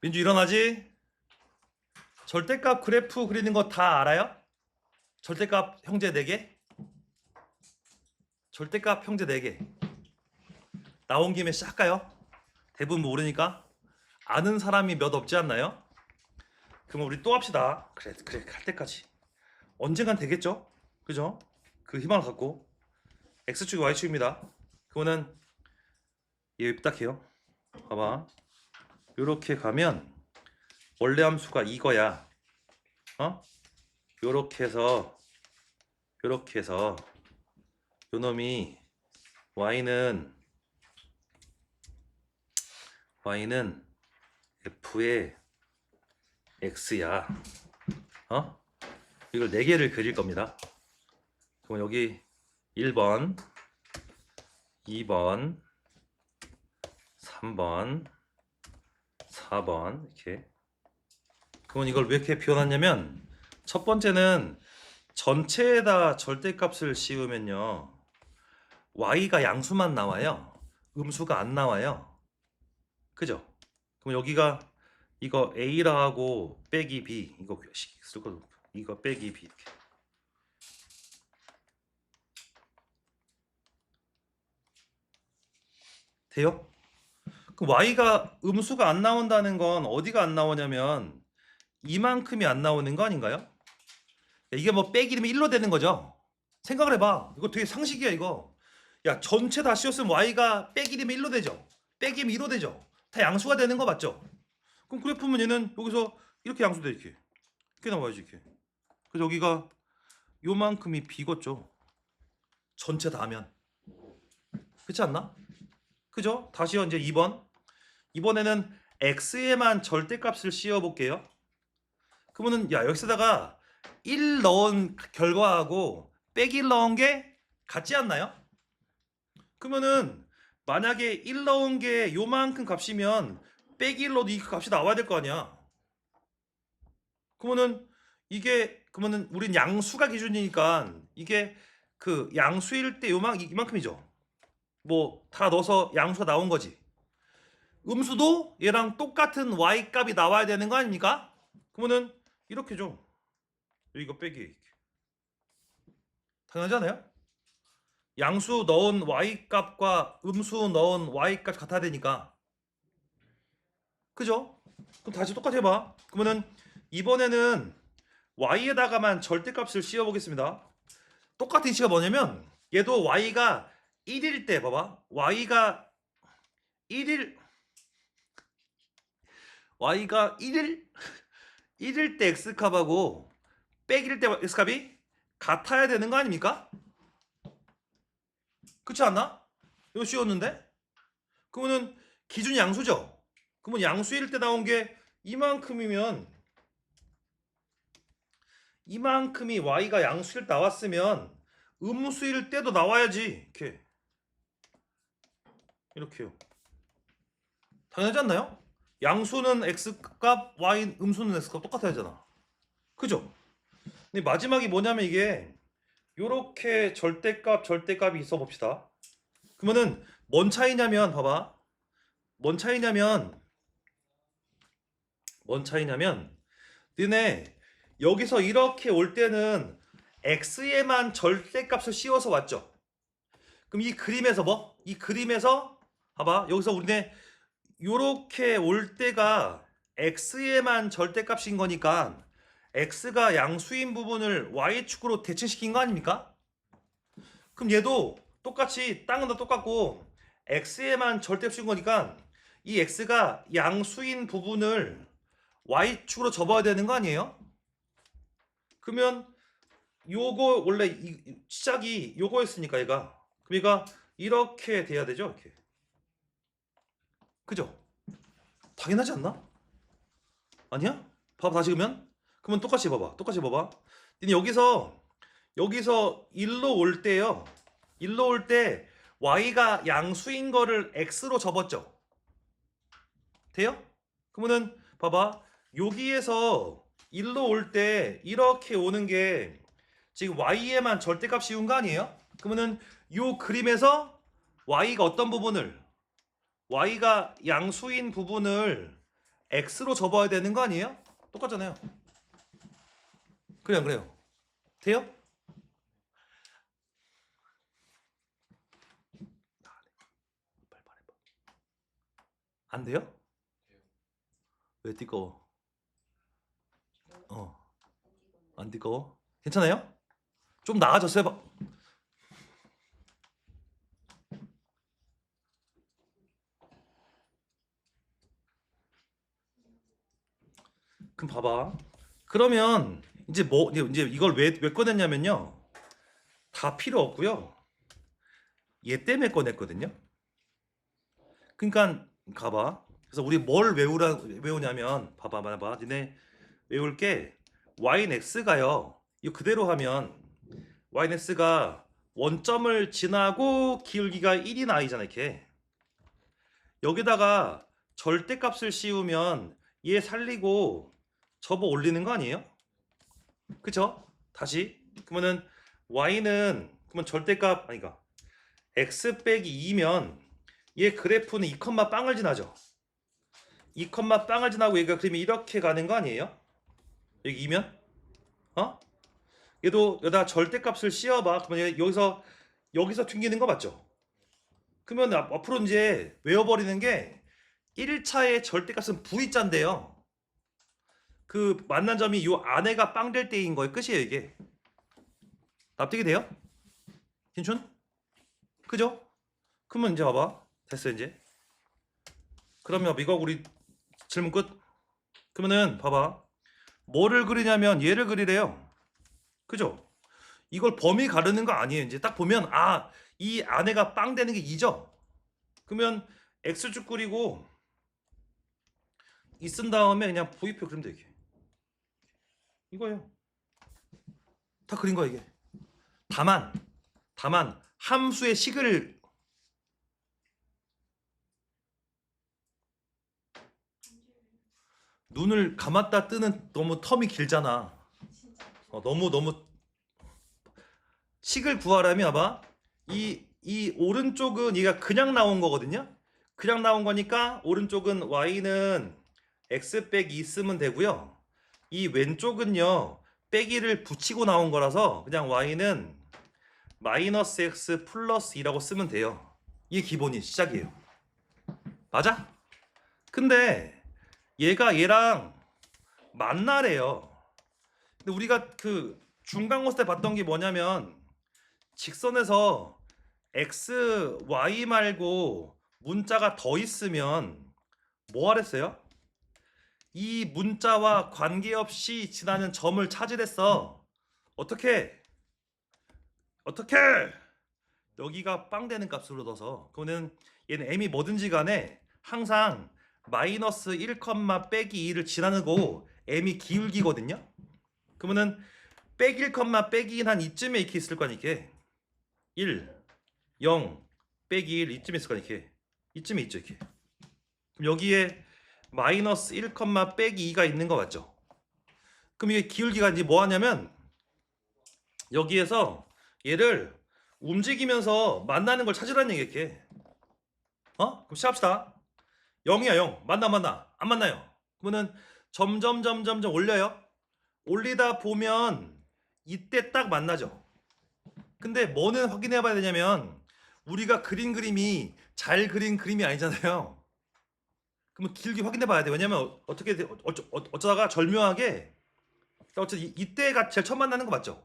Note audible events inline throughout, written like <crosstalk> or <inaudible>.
민주 일어나지? 절대값 그래프 그리는 거 다 알아요? 절대값 형제 4개? 절대값 형제 4개. 나온 김에 시작할까요? 대부분 모르니까 아는 사람이 몇 없지 않나요? 그럼 우리 또 합시다. 그래, 그래, 할 때까지. 언젠간 되겠죠? 그죠? 그 희망을 갖고 x축이 y축입니다. 그거는 얘딱 해요. 봐봐. 요렇게 가면 원래 함수가 이거야. 어? 요렇게 해서 요렇게 해서 요 놈이 y는 y는 f의 x야. 어? 이걸 네 개를 그릴 겁니다. 그럼 여기 1번, 2번, 3번, 4번 이렇게. 그러면 이걸 왜 이렇게 표현하냐면 첫 번째는 전체에다 절대값을 씌우면요. y가 양수만 나와요. 음수가 안 나와요. 그죠? 그럼 여기가 이거 a라 하고 빼기 b 이거 쓸거 이거 빼기 b 이렇게. 돼요? 그 y가 음수가 안 나온다는 건 어디가 안 나오냐면 이만큼이 안 나오는 거 아닌가요? 이게 뭐 빼기면 1로 되는 거죠. 생각을 해봐. 이거 되게 상식이야 이거. 야 전체 다 씌웠으면 y가 빼기면 1로 되죠. 빼기면 2로 되죠. 다 양수가 되는 거 맞죠? 그럼 그래프면 얘는 여기서 이렇게 양수돼 이렇게. 이렇게 나와야지 이렇게. 그래서 여기가 요만큼이 비겠죠. 전체 다 하면. 그렇지 않나? 그죠? 다시요 이제 2번. 이번에는 x에만 절대값을 씌워 볼게요. 그러면은 야 여기다가 1 넣은 결과하고 빼기 1 넣은 게 같지 않나요? 그러면은 만약에 1 넣은 게 요만큼 값이면 빼기 1 넣어도 이 값이 나와야 될 거 아니야. 그러면은 이게 그러면은 우린 양수가 기준이니까 이게 그 양수일 때 요만 이만큼이죠. 뭐 다 넣어서 양수가 나온 거지. 음수도 얘랑 똑같은 y 값이 나와야 되는 거 아닙니까? 그러면은 이렇게 줘. 이거 빼기 이렇게. 당연하잖아요. 양수 넣은 y 값과 음수 넣은 y 값 같아야 되니까. 그죠? 그럼 다시 똑같이 해봐. 그러면은 이번에는 y에다가만 절대값을 씌워 보겠습니다. 똑같은 이치가 뭐냐면 얘도 y가 1일 때 봐봐. y가 1일 y가 1일 1일 <laughs> 때 x값하고 빼기일 때 x값이 같아야 되는 거 아닙니까? 그렇지 않나? 이거 쉬웠는데? 그러면은 기준 양수죠. 그러면 양수일 때 나온 게 이만큼이면 이만큼이 y가 양수일 때 나왔으면 음수일 때도 나와야지. 이렇게 이렇게요. 당연하지 않나요? 양수는 x값, y 음수는 x값 똑같아야 하잖아. 그죠? 근데 마지막이 뭐냐면 이게 요렇게 절대값, 절대값이 있어 봅시다. 그러면은 뭔 차이냐면 봐봐. 뭔 차이냐면 뭔 차이냐면 너네 여기서 이렇게 올 때는 x에만 절대값을 씌워서 왔죠. 그럼 이 그림에서 뭐? 이 그림에서 봐봐. 여기서 우리네 요렇게 올 때가 x에만 절대값인 거니까 x가 양수인 부분을 y축으로 대칭시킨 거 아닙니까? 그럼 얘도 똑같이 땅은 다 똑같고 x에만 절대값인 거니까 이 x가 양수인 부분을 y축으로 접어야 되는 거 아니에요? 그러면 요거 원래 이, 시작이 요거였으니까 얘가 얘가 이렇게 돼야 되죠 이렇게 그죠? 당연하지 않나? 아니야? 봐봐 다시 그러면 그러면 똑같이 봐봐 똑같이 봐봐 근데 여기서 여기서 1로 올 때요 1로 올 때 y가 양수인 거를 x로 접었죠 돼요? 그러면은 봐봐 여기에서 1로 올 때 이렇게 오는 게 지금 y에만 절대값 씌운 거 아니에요? 그러면은 요 그림에서 y가 어떤 부분을 y가 양수인 부분을 x로 접어야 되는 거 아니에요? 똑같잖아요. 그래요, 그래요. 돼요? 안 돼요? 왜 뜨거워? 어, 안 뜨거워? 괜찮아요? 좀 나아졌어요? 그럼 봐봐. 그러면 이제 뭐 이제 이걸 왜 왜 꺼냈냐면요. 다 필요 없고요. 얘 때문에 꺼냈거든요. 그러니까 가봐. 그래서 우리 뭘 외우라 외우냐면 봐봐 봐봐. 니네 외울 게 y는 x가요. 이거 그대로 하면 y는 x가 원점을 지나고 기울기가 1인 i잖아 이렇게. 여기다가 절대값을 씌우면 얘 살리고 접어 올리는 거 아니에요? 그쵸? 다시 그러면은 y는 그러면 절대값 아니가 x 빼기 2면 얘 그래프는 2, 빵을 지나죠. 2, 빵을 지나고 얘가 그림이 이렇게 가는 거 아니에요? 여기 2면? 어? 얘도 여기다 절대값을 씌워봐. 그러면 얘 여기서 여기서 튕기는 거 맞죠? 그러면 앞- 앞으로 이제 외워버리는 게 1차의 절대값은 V자인데요. 그 만난 점이 요 안에가 빵 될 때인 거예요. 끝이에요 이게. 납득이 돼요? 김춘? 그죠? 그러면 이제 봐봐. 됐어 이제. 그러면 이거 우리 질문 끝. 그러면은 봐봐. 뭐를 그리냐면 얘를 그리래요. 그죠? 이걸 범위 가르는 거 아니에요. 이제 딱 보면 아, 이 안에가 빵 되는 게 2죠. 그러면 x축 그리고 이 쓴 다음에 그냥 V표 그리면 돼 이게. 이거예요. 다 그린 거야 이게. 다만 다만 함수의 식을 눈을 감았다 뜨는 너무 텀이 길잖아. 어, 너무 너무 식을 구하려면 봐봐 이, 이 오른쪽은 얘가 그냥 나온 거거든요 그냥 나온 거니까 오른쪽은 y는 x 2 쓰면 되고요 이 왼쪽은요 빼기를 붙이고 나온 거라서 그냥 y는 마이너스 x 플러스 2라고 쓰면 돼요 이게 기본이 시작이에요 맞아? 근데 얘가 얘랑 만나래요 근데 우리가 그 중간고사 때 봤던 게 뭐냐면 직선에서 x, y 말고 문자가 더 있으면 뭐 하랬어요? 이 문자와 관계없이 지나는 점을 찾으랬어. 어떻게? 어떻게? 여기가 빵 되는 값으로 넣어서 그거는 얘는 m이 뭐든지 간에 항상 마이너스 1, 빼기 2를 지나는 거고 m이 기울기거든요. 그러면은 빼기 1, 빼기 2한 이쯤에 이렇게 있을 거니까 이게 1, 0, 빼기 1 이쯤에 있을 거니까 이쯤에 있죠 이렇게 그럼 여기에 마이너스 1, 빼기 2가 있는 거 맞죠? 그럼 이게 기울기가 이제 뭐 하냐면 여기에서 얘를 움직이면서 만나는 걸 찾으라는 얘기 이렇게 어? 그럼 시작합시다 0이야 0 만나 만나 안 만나요 그러면은 점점 점점 점 올려요 올리다 보면 이때 딱 만나죠. 근데 뭐는 확인해 봐야 되냐면 우리가 그린 그림이 잘 그린 그림이 아니잖아요. 그러면 길게 확인해 봐야 돼. 왜냐면 어- 어떻게 돼- 어쩌, 어- 어쩌다가 절묘하게 어쨌든 이- 이때가 제일 처음 만나는 거 맞죠?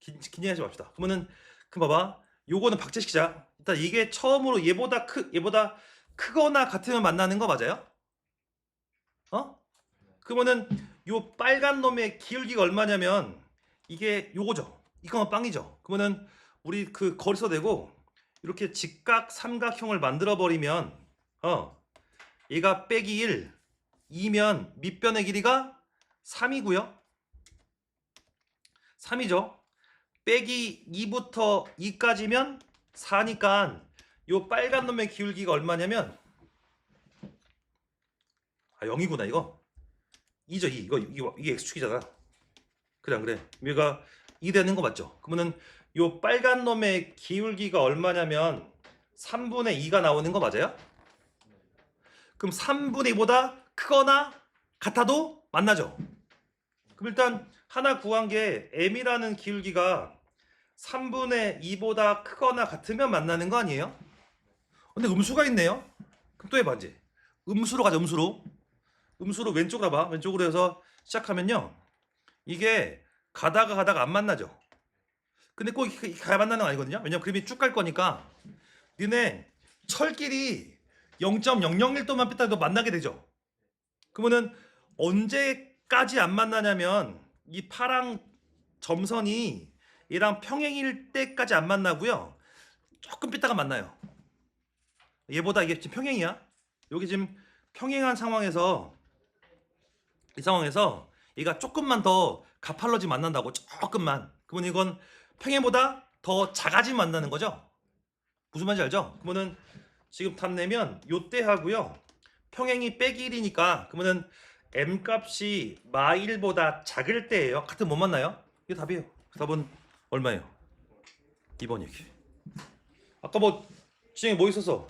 긴, 긴장하지 맙시다. 그러면은 그 봐봐. 요거는 박제시키자. 일단 이게 처음으로 얘보다 크 얘보다 크거나 같으면 만나는 거 맞아요? 어? 그러면은 요 빨간 놈의 기울기가 얼마냐면 이게 요거죠. 이거는 빵이죠. 그러면은 우리 그 거리서 대고 이렇게 직각 삼각형을 만들어 버리면 어 얘가 빼기 1 2면 밑변의 길이가 3이고요. 3이죠. 빼기 2부터 2까지면 4니까 요 빨간 놈의 기울기가 얼마냐면 아 0이구나 이거 2죠 2 이거 이거 이게 x축이잖아 안 그래 얘가 2 되는 거 맞죠 그러면은 요 빨간 놈의 기울기가 얼마냐면 3분의 2가 나오는 거 맞아요? 그럼 3분의 2보다 크거나 같아도 만나죠. 그럼 일단 하나 구한 게 m이라는 기울기가 3분의 2보다 크거나 같으면 만나는 거 아니에요? 근데 음수가 있네요. 그럼 또 해봐 이제. 음수로 가자 음수로. 음수로 왼쪽으로 봐. 왼쪽으로 해서 시작하면요. 이게 가다가 가다가 안 만나죠. 근데 꼭 가야 만나는 건 아니거든요. 왜냐면 그림이 쭉 갈 거니까. 니네 철끼리 0.001도만 뺐다 해도 만나게 되죠. 그러면은 언제까지 안 만나냐면 이 파랑 점선이 얘랑 평행일 때까지 안 만나고요. 조금 뺐다가 만나요. 얘보다 이게 지금 평행이야. 여기 지금 평행한 상황에서 이 상황에서 얘가 조금만 더 가팔러지 만난다고 조금만. 그러면 이건 평행보다 더 작아지 만나는 거죠. 무슨 말인지 알죠? 그러면은 지금 답 내면 요때 하고요. 평행이 빼기 1이니까 그러면은 m 값이 마 1보다 작을 때예요. 같은 못 만나요? 이게 답이에요. 그 답은 얼마예요? 2번 얘기. 아까 뭐 지금 뭐 있었어?